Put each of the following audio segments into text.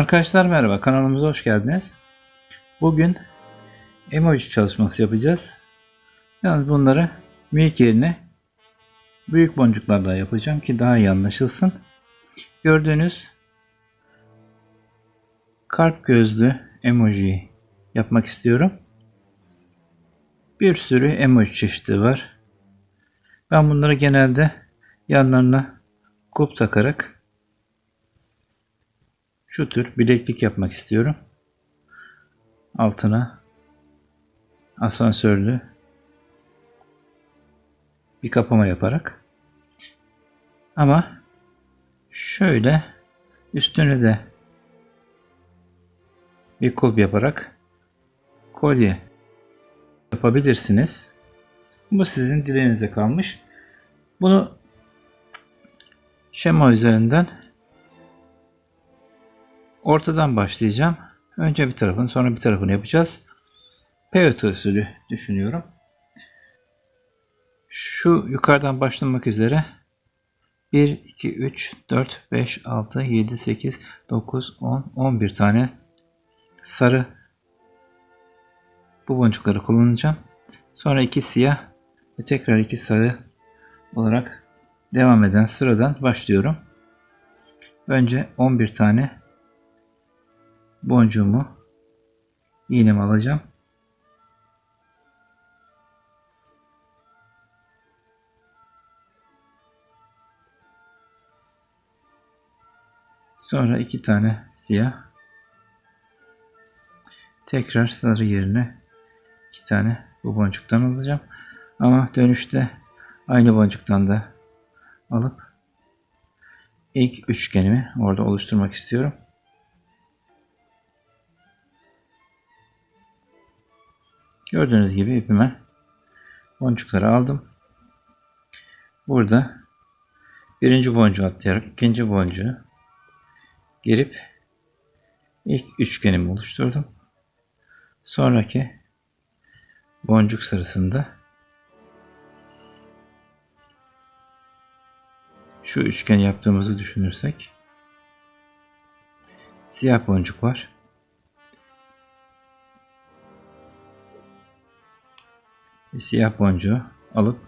Arkadaşlar merhaba kanalımıza hoş geldiniz. Bugün emoji çalışması yapacağız. Yalnız bunları büyük yerine büyük boncuklarla yapacağım ki daha iyi anlaşılsın. Gördüğünüz kalp gözlü emoji yapmak istiyorum. Bir sürü emoji çeşidi var. Ben bunları genelde yanlarına kulp takarak şu tür bileklik yapmak istiyorum. Altına asansörlü bir kapama yaparak ama şöyle üstüne de bir kulp yaparak kolye yapabilirsiniz. Bu sizin dileğinize kalmış. Bunu şema üzerinden ortadan başlayacağım. Önce bir tarafını sonra bir tarafını yapacağız. Pivot usulü düşünüyorum. Şu yukarıdan başlamak üzere 1, 2, 3, 4, 5, 6, 7, 8, 9, 10, 11 tane sarı bu boncukları kullanacağım. Sonra iki siyah ve tekrar iki sarı olarak devam eden sıradan başlıyorum. Önce 11 tane boncuğumu iğnemi alacağım. Sonra iki tane siyah. Tekrar sarı yerine iki tane bu boncuktan alacağım. Ama dönüşte aynı boncuktan da alıp ilk üçgenimi orada oluşturmak istiyorum. Gördüğünüz gibi ipime boncukları aldım. Burada birinci boncuğu atlayarak ikinci boncuğu girip ilk üçgenimi oluşturdum. Sonraki boncuk sarısında şu üçgen yaptığımızı düşünürsek siyah boncuk var. Bir siyah boncuğu alıp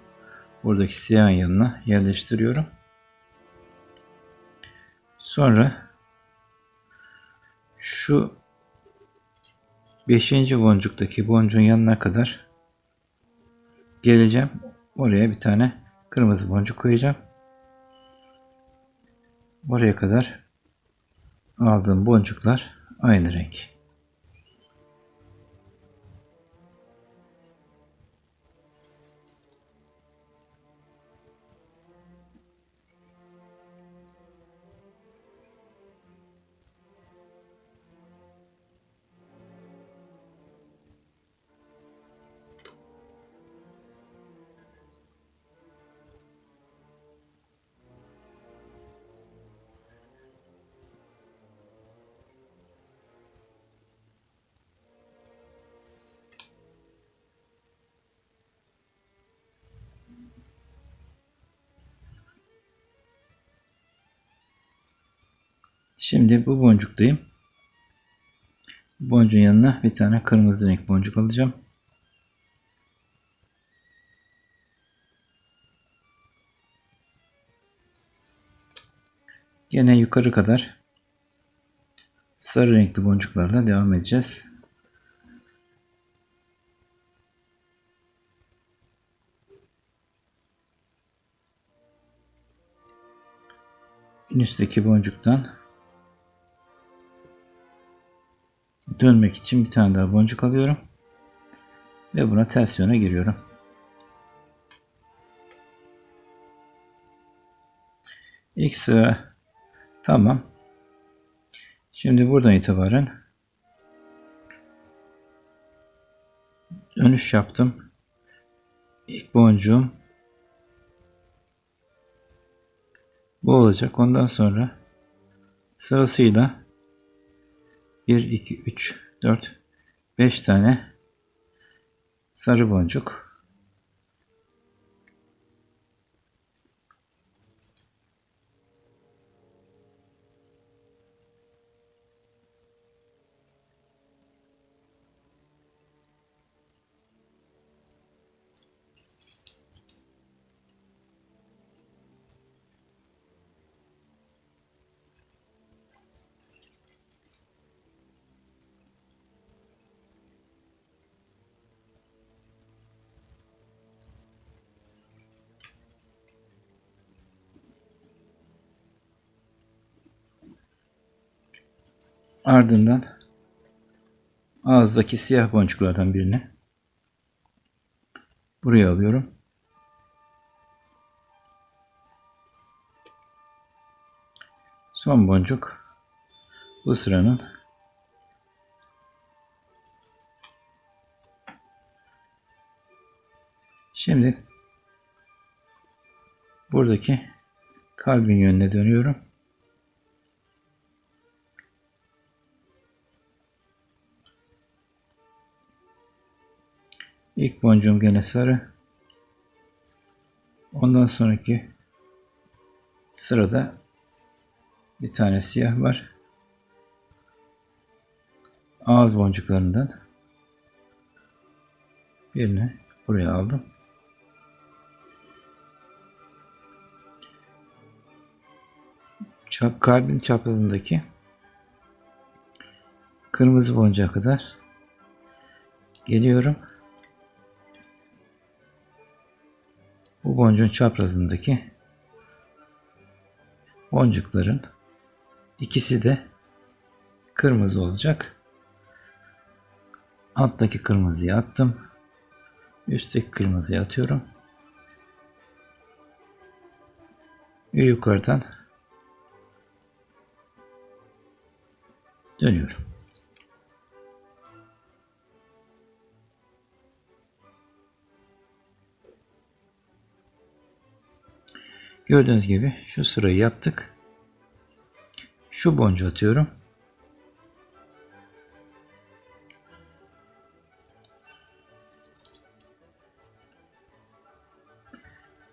buradaki siyahın yanına yerleştiriyorum. Sonra şu 5. boncuktaki boncuğun yanına kadar geleceğim. Oraya bir tane kırmızı boncuk koyacağım. Oraya kadar aldığım boncuklar aynı renk. Şimdi bu boncuktayım. Boncuğun yanına bir tane kırmızı renk boncuk alacağım. Gene yukarı kadar sarı renkli boncuklarla devam edeceğiz. Üstteki boncuktan dönmek için bir tane daha boncuk alıyorum. Ve buna ters yöne giriyorum. İlk sıra tamam. Şimdi buradan itibaren dönüş yaptım. İlk boncuğum bu olacak. Ondan sonra sırasıyla 1, 2, 3, 4, 5 tane sarı boncuk. Ardından ağızdaki siyah boncuklardan birini buraya alıyorum. Son boncuk bu sıranın Şimdi buradaki kalbin yönüne dönüyorum. İlk boncuğum gene sarı. Ondan sonraki sırada bir tane siyah var. Ağız boncuklarından birini buraya aldım. Çap, kalbin çaprazındaki kırmızı boncuğa kadar geliyorum. Bu boncuğun çaprazındaki boncukların ikisi de kırmızı olacak. Alttaki kırmızıyı attım. Üstteki kırmızıyı atıyorum. Ve yukarıdan dönüyorum. Gördüğünüz gibi şu sırayı yaptık. Şu boncuğu atıyorum.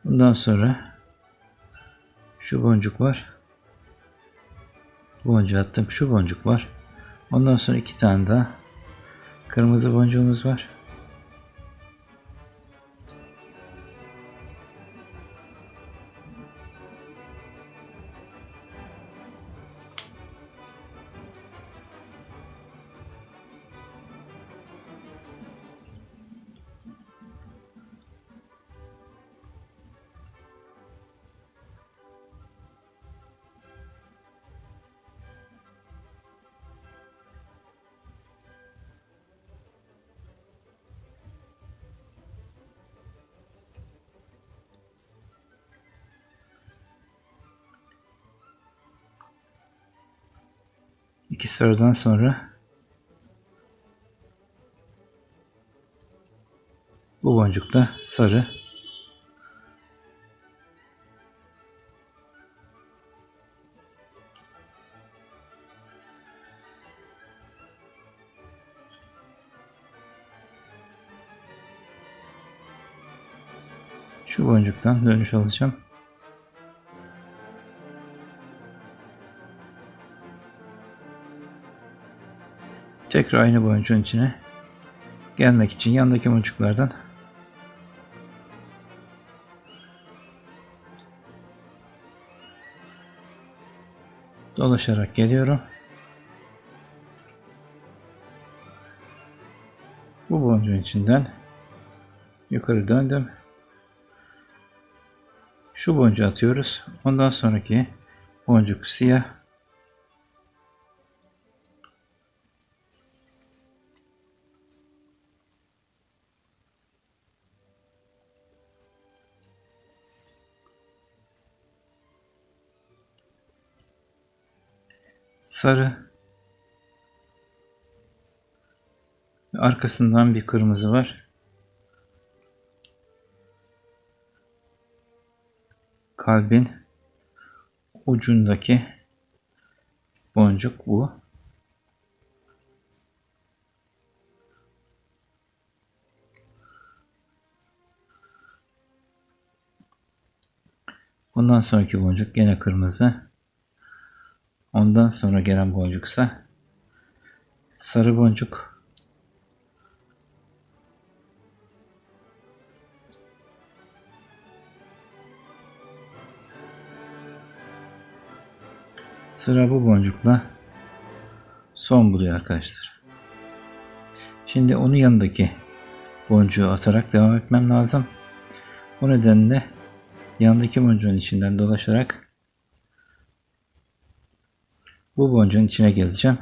Bundan sonra şu boncuk var. Boncuğu attım. Şu boncuk var. Ondan sonra iki tane daha kırmızı boncuğumuz var. İki sıradan sonra bu boncuk da sarı. Şu boncuktan dönüş alacağım. Tekrar aynı boncuğun içine gelmek için yandaki boncuklardan dolaşarak geliyorum. Bu boncuğun içinden yukarı döndüm. Şu boncuğu atıyoruz. Ondan sonraki boncuk siyah. Sarı arkasından bir kırmızı var. Kalbin ucundaki boncuk bu. Bundan sonraki boncuk gene kırmızı. Ondan sonra gelen boncuksa sarı boncuk. Sıra bu boncukla son buluyor arkadaşlar. Şimdi onun yanındaki boncuğu atarak devam etmem lazım. O nedenle yandaki boncuğun içinden dolaşarak bu boncuğun içine gezeceğim.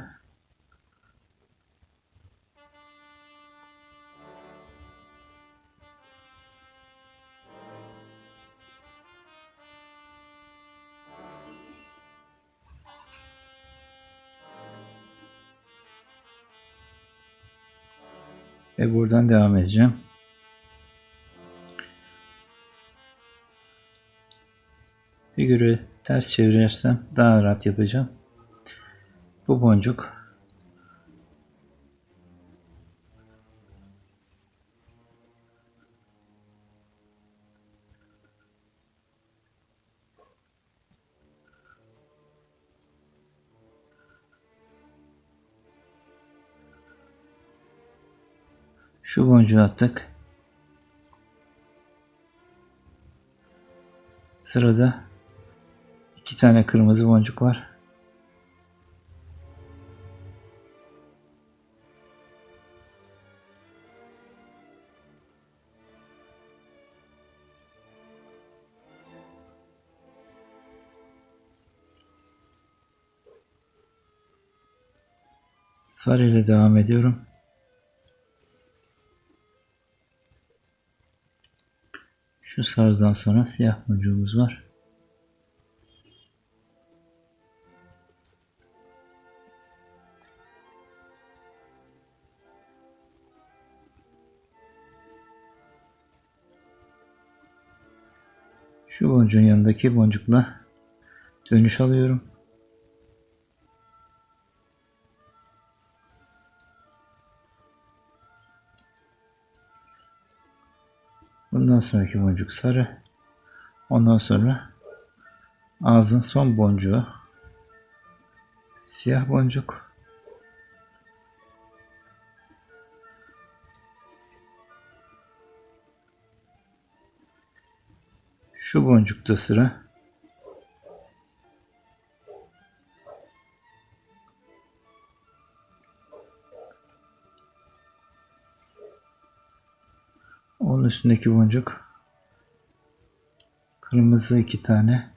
Ve buradan devam edeceğim. Figürü ters çevirirsem daha rahat yapacağım. Bu boncuk Şu boncuğu attık. Sırada iki tane kırmızı boncuk var. Sarı ile devam ediyorum. Şu sarıdan sonra siyah boncuğumuz var. Şu boncuğun yanındaki boncukla dönüş alıyorum. Bundan sonraki boncuk sarı. Ondan sonra ağzın son boncuğu siyah boncuk. Şu boncukta sıra üstündeki boncuk. Kırmızı iki tane.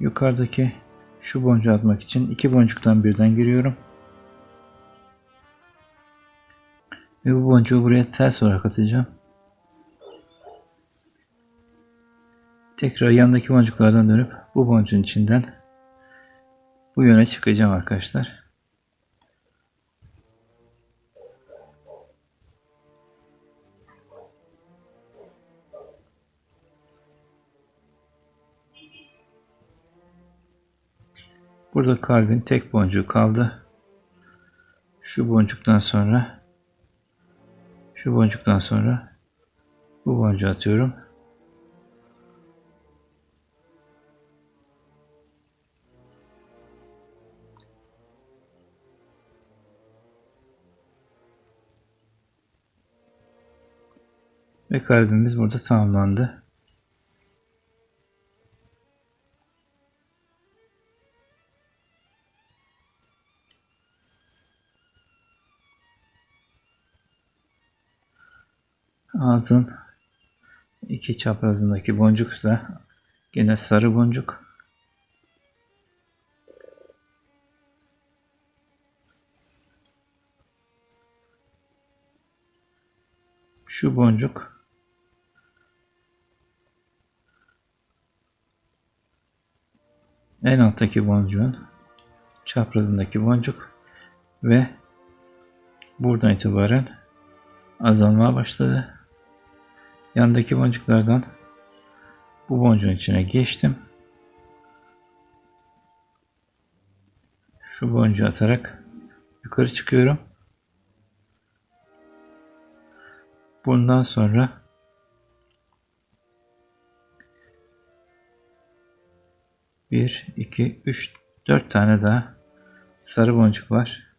Yukarıdaki şu boncuğu atmak için iki boncuktan birden giriyorum. Ve bu boncuğu buraya ters olarak atacağım. Tekrar yanındaki boncuklardan dönüp bu boncuğun içinden bu yöne çıkacağım arkadaşlar. Burada kalbin tek boncuğu kaldı. Şu boncuktan sonra şu boncuktan sonra bu boncuğu atıyorum. Ve kalbimiz burada tamamlandı. Ağzın iki çaprazındaki boncuk da yine sarı boncuk. Şu boncuk en alttaki boncuğun çaprazındaki boncuk ve buradan itibaren azalmaya başladı. Yandaki boncuklardan bu boncuğun içine geçtim. Şu boncuğu atarak yukarı çıkıyorum. Bundan sonra 1, 2, 3, 4 tane daha sarı boncuk var.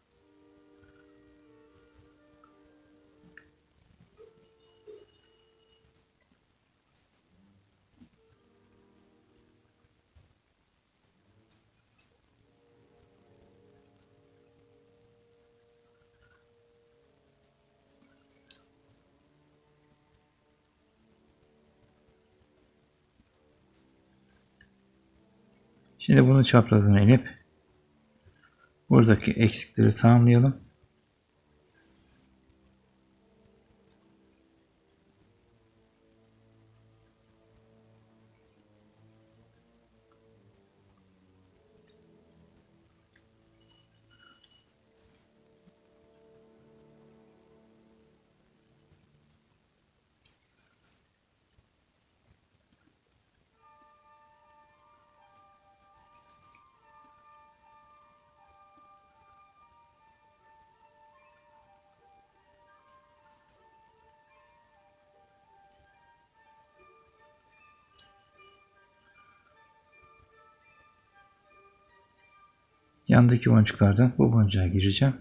Şimdi bunun çaprazına inip buradaki eksikleri tamamlayalım. Yandaki boncuklardan bu boncuğa gireceğim.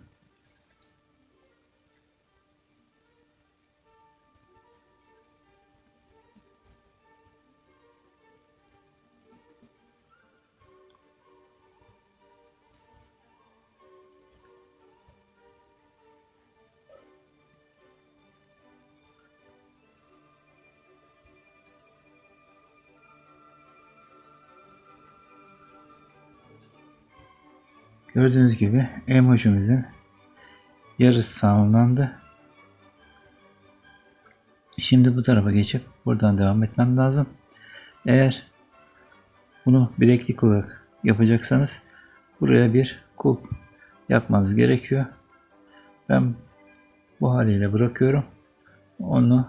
Gördüğünüz gibi emojimizin yarısı tamamlandı. Şimdi bu tarafa geçip buradan devam etmem lazım. Eğer bunu bileklik olarak yapacaksanız buraya bir kulp yapmanız gerekiyor. Ben bu haliyle bırakıyorum. Onu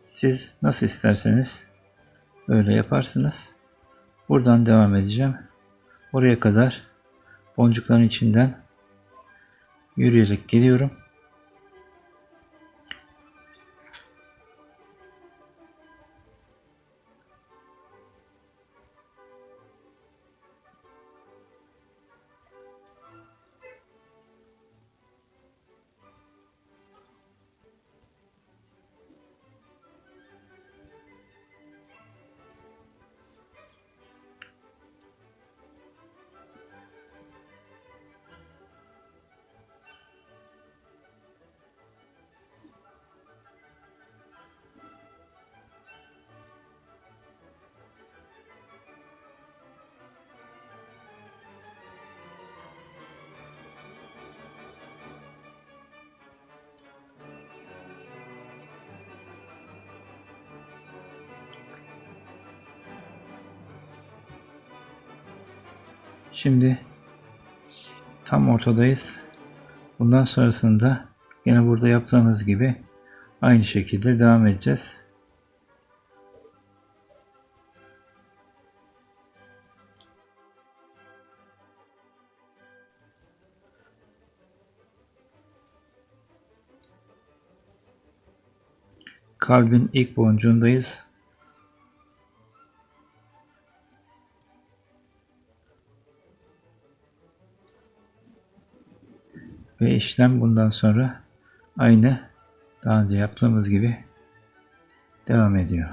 siz nasıl isterseniz öyle yaparsınız. Buradan devam edeceğim. Oraya kadar boncukların içinden yürüyerek geliyorum. Şimdi tam ortadayız. Bundan sonrasında yine burada yaptığımız gibi aynı şekilde devam edeceğiz. Kalbin ilk boncuğundayız. Ve işlem bundan sonra aynı daha önce yaptığımız gibi devam ediyor.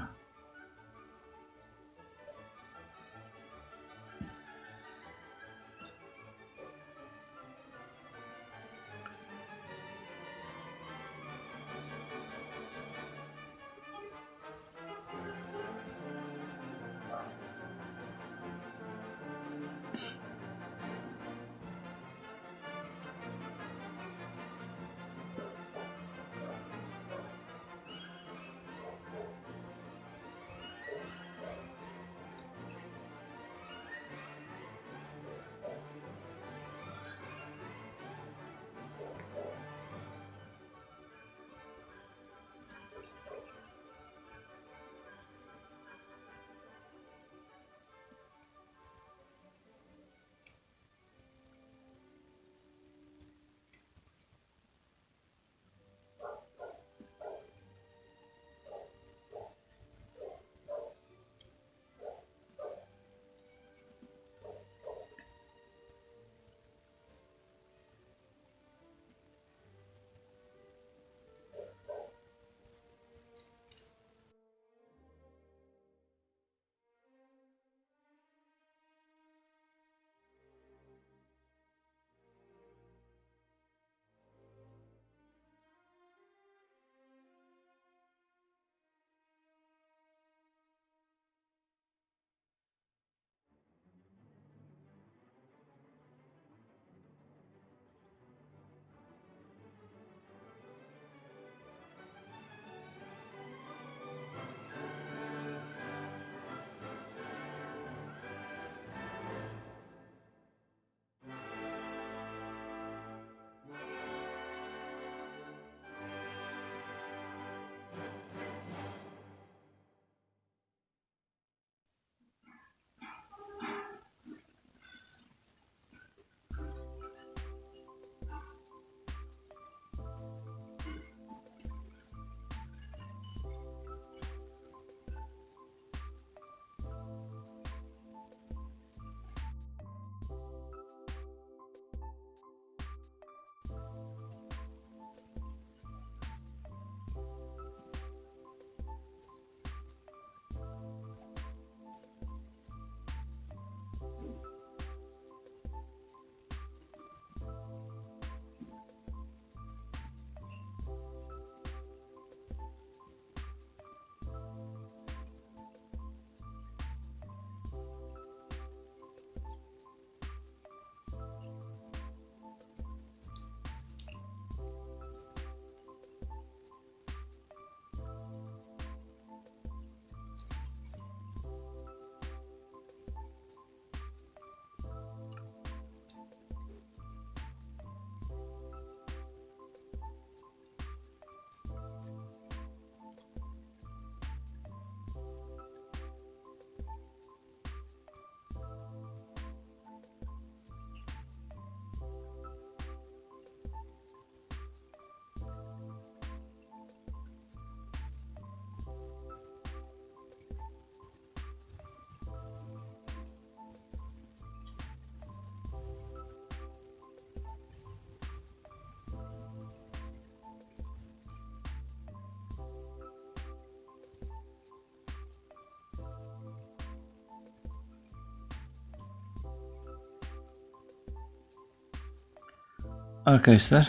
Arkadaşlar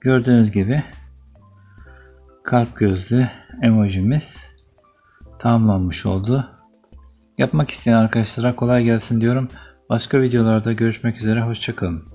gördüğünüz gibi kalp gözlü emojimiz tamamlanmış oldu. Yapmak isteyen arkadaşlara kolay gelsin diyorum. Başka videolarda görüşmek üzere. Hoşçakalın.